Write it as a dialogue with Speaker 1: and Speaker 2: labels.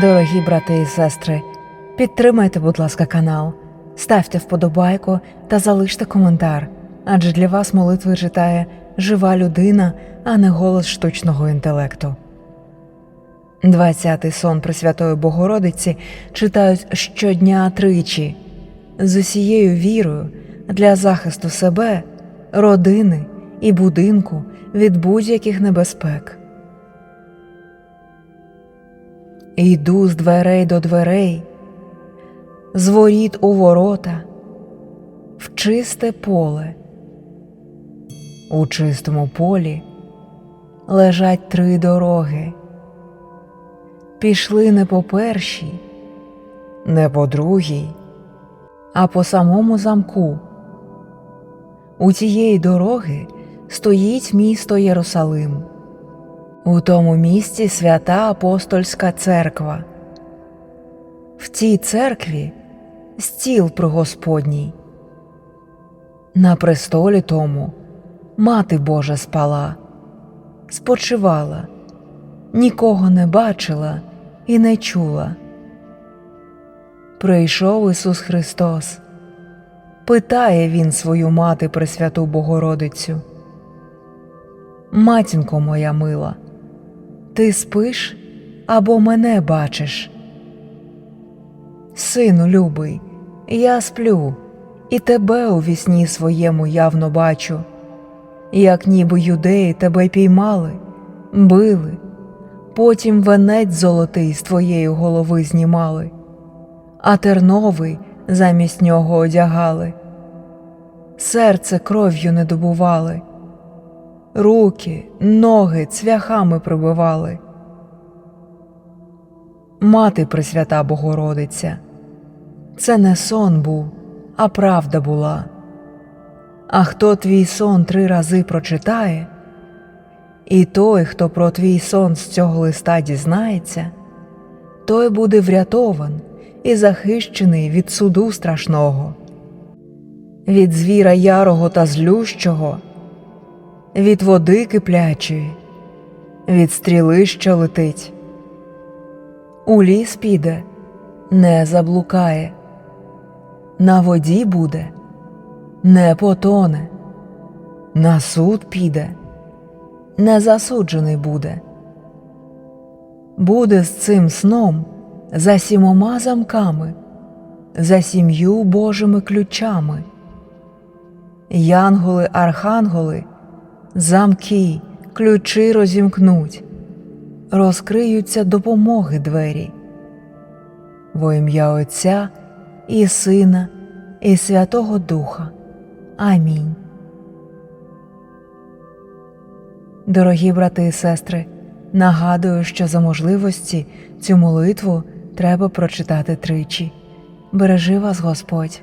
Speaker 1: Дорогі брати і сестри, підтримайте, будь ласка, канал, ставте вподобайку та залиште коментар, адже для вас молитви читає жива людина, а не голос штучного інтелекту. Двадцятий сон Пресвятої Богородиці читають щодня тричі з усією вірою для захисту себе, родини і будинку від будь-яких небезпек. Йду з дверей до дверей, з воріт у ворота, в чисте поле. У чистому полі лежать три дороги. Пішли не по першій, не по другій, а по самому замку. У тієї дороги стоїть місто Єрусалим. У тому місці свята апостольська церква. В цій церкві стіл пригосподній. На престолі тому мати Божа спала, спочивала, нікого не бачила і не чула. Прийшов Ісус Христос, питає Він свою мати Пресвяту Богородицю. Матінко моя мила, ти спиш або мене бачиш? Сину любий, я сплю, і тебе у вісні своєму явно бачу, як ніби юдеї тебе піймали, били, потім венець золотий з твоєї голови знімали, а терновий замість нього одягали, серце кров'ю не добували руки, ноги цвяхами прибивали. Мати Пресвята Богородиця, це не сон був, а правда була. А хто твій сон три рази прочитає, і той, хто про твій сон з цього листа дізнається, той буде врятован і захищений від суду страшного, від звіра ярого та злющого від води киплячої, від стріли, що летить. У ліс піде, не заблукає, на воді буде, не потоне, на суд піде, не засуджений буде. Буде з цим сном за сімома замками, за сім'ю Божими ключами. Янголи, архангели замки, ключі розімкнуть, розкриються допомоги двері. Во ім'я Отця і Сина, і Святого Духа. Амінь. Дорогі брати і сестри, нагадую, що за можливості цю молитву треба прочитати тричі. Бережи вас Господь.